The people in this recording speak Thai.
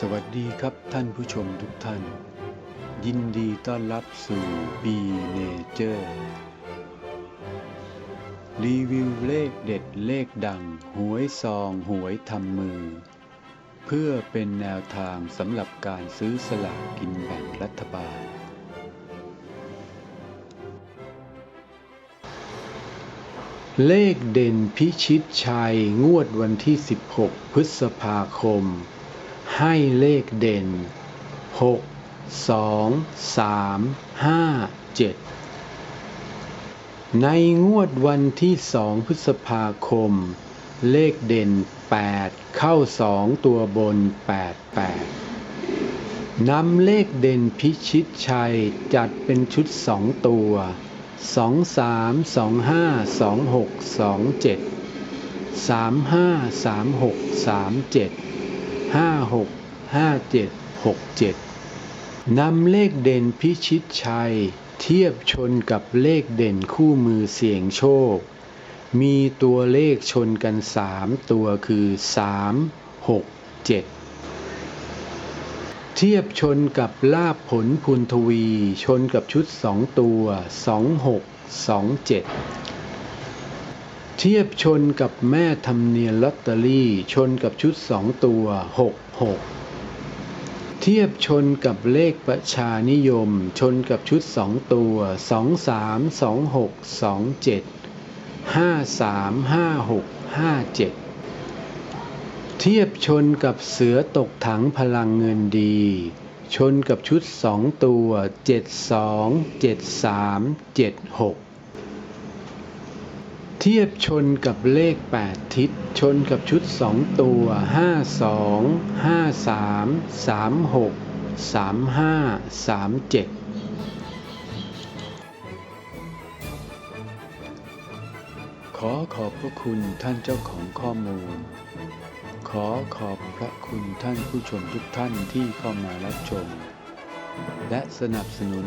สวัสดีครับท่านผู้ชมทุกท่าน ยินดีต้อนรับสู่ B Nature รีวิวเลขเด็ดเลขดัง หวยซองหวยทำมือ เพื่อเป็นแนวทางสำหรับการซื้อสลากกินแบ่งรัฐบาล เลขเด่นพิชิตชัยงวดวันที่ 16 พฤษภาคม ให้เลขเด่น 6 2 3 5 7 ในงวดวันที่2พฤษภาคม เลขเด่น 8 เข้า2ตัวบน 8 8นำเลขเด่นพิชิตชัยจัดเป็นชุด2ตัว 2 3 2 5 2 6 2 7 3 5 3 6 3 7 56 57 67 นำเลขเด่นพิชิตชัย เทียบชนกับเลขเด่นคู่มือเสี่ยงโชค มีตัวเลขชนกัน 3 ตัวคือ 3 6 7เทียบชนกับลาบผลพูนทวี ชนกับชุด 2 ตัว 26 27 เทียบชนกับแม่ทำเนียนลอตเตอรี่ ชนกับชุดสองตัวหกหกเทียบชนกับเลขประชานิยม ชนกับชุดสองตัวสองสามสองหกสองเจ็ดห้าสามห้าหกห้าเจ็ดเทียบชนกับเสือตกถังพลังเงินดี ชนกับชุดสองตัวเจ็ดสองเจ็ดสามเจ็ดหก เทียบชนกับเลข 8 ทิศ ชนกับชุด 2 ตัว 52 53 36 35 37ขอขอบพระคุณท่านเจ้าของข้อมูล ขอขอบพระคุณท่านผู้ชมทุกท่านที่เข้ามารับชม และสนับสนุน